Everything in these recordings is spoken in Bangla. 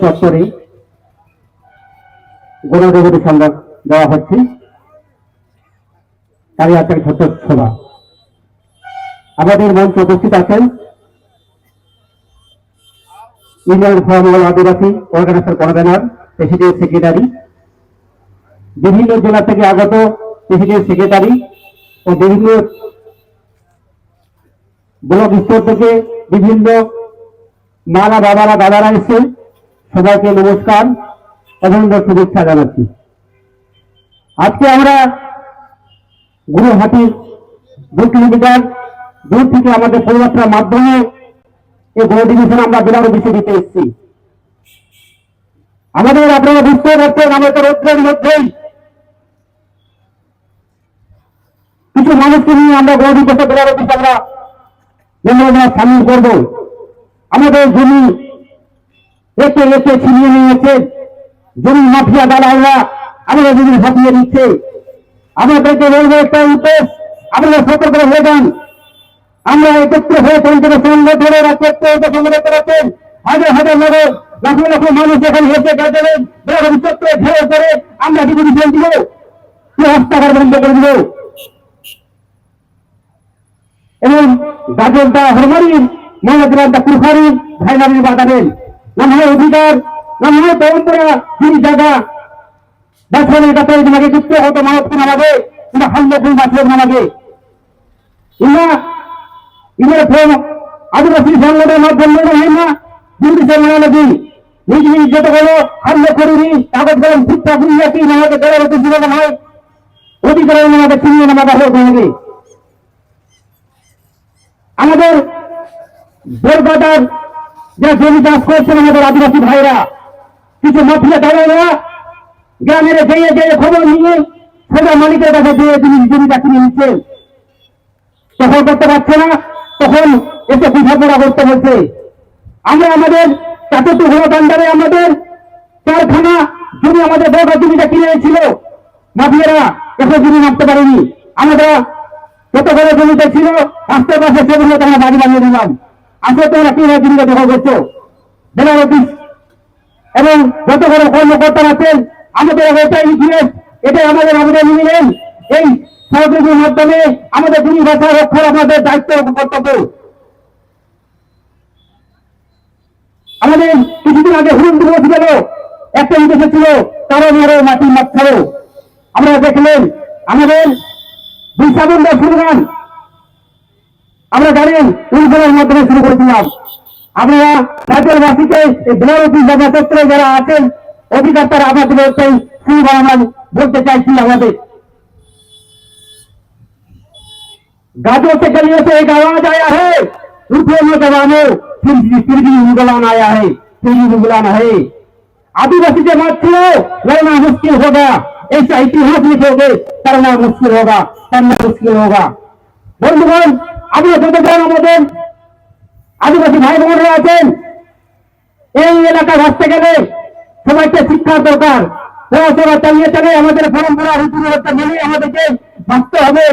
চত্বরে গণদেবতী সংবাদ দেওয়া হচ্ছে। তারই একটা ছোট্ট সভা। আমাদের মঞ্চে উপস্থিত আছেন Indian formal Adivasi organizer convener, president secretary, বিভিন্ন জেলা থেকে আগত প্রেসিডেন্ট সেক্রেটারি ও বিভিন্ন ব্লক স্তর থেকে বিভিন্ন মারা বাবারা, দাদারা এসে সবাইকে নমস্কার, অভিনন্দন, শুভেচ্ছা জানাচ্ছি। আজকে আমরা গুরুহাটির দু কিলোমিটার দূর থেকে আমাদের পরিবারটার মাধ্যমে এই গণ ডিভিশন আমরা বিরাট অফিসে দিতে এসেছি। আমাদের আপনারা বুঝতে পারছেন, আমাদের রৌদ্রের মধ্যেই কিছু মানুষকে নিয়ে আমরা গণ দিবসে বিরাট অফিস আমরা আমরা সামিল করব। আমাদের জমি একে একে ছিনিয়ে নিয়েছে। জমি মাফিয়া দালালরা আমাদের জমি হাতিয়ে দিচ্ছে। আমাদেরকে বলব একটা উদ্দেশ্য, আপনারা সতর্ক হয়ে যান। আমরা একত্র হয়ে পঞ্চায়েত সংগঠনে রাখতে সংগ্রহ করেছেন হাজার হাজার নগর, লাখো লাখো মানুষ এখানে গেছিলেন বেরোবেন চত্বরে ঘেরে করে আমরা বিজেপি ফেল দিব? কি হস্তাকার বন্ধ করে দিব? এবং গাজনটা হরমারি মহাজরানটা কুরফারি ভাইনারি বাদাবেন নাম হয় অধিকার নাম হয় পরম্পরা তিনি জায়গা বাছনের কাছে তোমাকে যুক্ত হতো, মানব নামাবে কিংবা ফুল বাছর নামাবে ফোন আদিবাসী সংগঠনের মাধ্যমে না নিজ নিজ যত করিনি কাগজ ঠিকঠাক ইয়াকি নামাকে বেড়ার হতে, জীবন হয়। অধিকারের নামাকে চিনিয়ে নামাতে হোক হবে আমাদের যে জমি চাষ করছেন আমাদের আদিবাসী ভাইরা, কিছু মাফিয়া দাঁড়াইরা গ্রামের যেয়ে যেয়ে খবর নিয়ে সোজা মালিকের কাছে দিয়ে তিনি জমিটা কিনে নিচ্ছেন তখন করতে পারছে না, তখন এসে পিঠাপোড়া করতে হচ্ছে। আমরা আমাদের চাতুর্থ ঘোড়াকাণ্ডারে আমাদের কারখানা, জমি আমাদের বড় জমিটা কিনে ছিল মাফিয়ারা এসে জমি নামতে পারেনি। আমরা যত বড় জমিতে ছিল, রাস্তার পাশে সেগুলো তারা বাড়ি বানিয়ে দিলাম। আসলে তোমরা কি জমিটা দখল করছ জেলা অফিস এবং যত বড় কর্মকর্তা আছেন, আমাদের এটাই ইতিহাস এটাই আমাদের আমাদের নিলেন এই সহযোগীর মাধ্যমে আমাদের ভূমি ভাষা রক্ষার আমাদের দায়িত্ব এবং কর্তব্য। আমাদের কিছুদিন আগে হুরুম দিবস গেল একটা উদ্দেশ্য ছিল কারও মেরো মাটি মাথারো আমরা দেখলেন, আমাদের বৈশাখের শুরুগান আমরা জানেন উদ্বোধনের মাধ্যমে শুরু করেছিলাম আপনারা রাজ্যের বাসীকে এই ব্লক অফিস নক্ষত্রে যারা আছেন অধিকার তারা আমাদের সেই শুরুবার আমরা বলতে চাইছি আমাদের गाजों से गलियों से एक आवाज आया है उठो नौजवानों फिर फिर भी उंगलान आया है फिर भी उंगलान है आदिवासी से मत छो लड़ना मुश्किल होगा ऐसा इतिहास लिखोगे करना मुश्किल होगा करना मुश्किल होगा বন্ধুগণ যত জন আমাদের আদিবাসী ভাই বোনেরা আছেন। এই এলাকা ভাসতে গেলে সবাইকে শিক্ষার দরকার। পড়াশোনা চালিয়ে চালিয়ে আমাদের পরম্পরা রীতিমতো মেনে আমাদেরকে বাঁচতে হবে।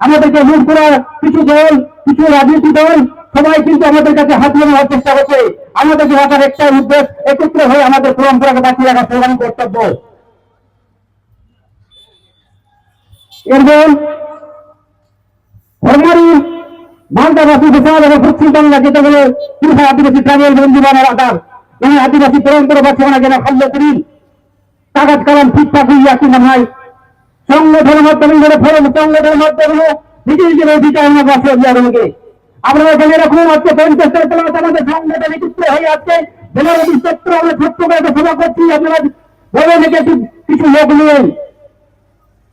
আমাদেরকে মুখ করার কিছু দল, কিছু রাজনীতি দল, সবাই কিন্তু আমাদের কাছে হাত নেওয়ার চেষ্টা করছে। আমাদেরকে রাখার একটা উদ্দেশ্য, একত্র হয়ে আমাদের পরম্পরাকে বাঁচিয়ে রাখার প্রধান কর্তব্য। এরপর হরমারি মালদাবাসী আদিবাসী এই আদিবাসী পরম্পরা করি কাগজ কালাম ঠিকঠাক হইয়া মাধ্যমে ধরে মাধ্যমে নিজে নিজের অধিকার আমরা রাখুন আজকে আমাদের সংগঠন হয়ে আছে। আমরা সভা করছি, আপনারা বলে নাকি কিছু লোক নিয়ে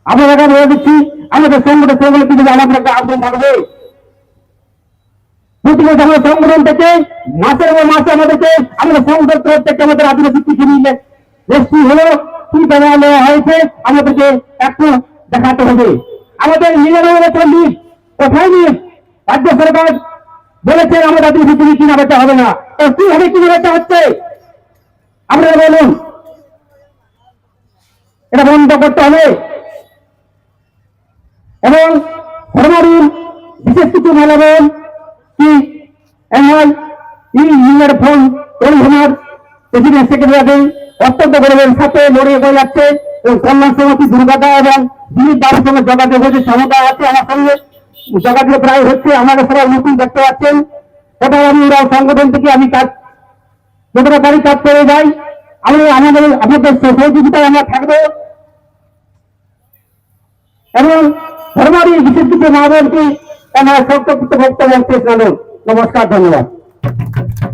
আপনারা বলে দিচ্ছি আমাদের সংগঠন সংগঠন কিন্তু আমাদের একটা আগ্রহ থাকবে প্রতিদিন আমাদের সংগঠন থেকে মাসের পর মাসে আমাদেরকে আমাদের সংগঠন তরফ থেকে আমাদের আদিবাসী কিছু নিলে রেস্টি হলো, কি দেওয়া নেওয়া হয়েছে, আমাদেরকে একটু দেখাতে হবে। আমাদের নিরানব্বই চল্লিশ কোথায় নিয়ে রাজ্য সরকার বলেছে আমাদের আদিবাসী তুমি কিনা বেচা হবে না। তো কীভাবে কিনা বেচা হচ্ছে? আপনারা বলুন। এটা বন্ধ করতে হবে। এবং হরমারিন বিশেষ কিছু মেলাবেন কি এমন ই ইমের ফোন পরিভ্রমণ প্রেসিডেন্ট সেক্রেটারি অত্যন্ত গরিবের সাথে লড়িয়ে বয়ে যাচ্ছে এবং কল্যাণ সমিতি দুর্গাদা এবং দিলীপ বাবুর সঙ্গে যোগাযোগ হয়েছে, সমতা আছে আমার সঙ্গে। যোগাযোগ প্রায় হচ্ছে, আমাদের সবাই নতুন দেখতে পাচ্ছেন। ওটা আমি ওরা সংগঠন থেকে আমি কাজ, যতটা পারি কাজ করে যাই। আমি আমাদের আপনাদের সহযোগিতায় আমরা থাকব। এবং ধর্মারি বিশেষ কিছু মা বোনকে আমার সত্য বক্তব্য শেষ नमस्कार धन्यवाद।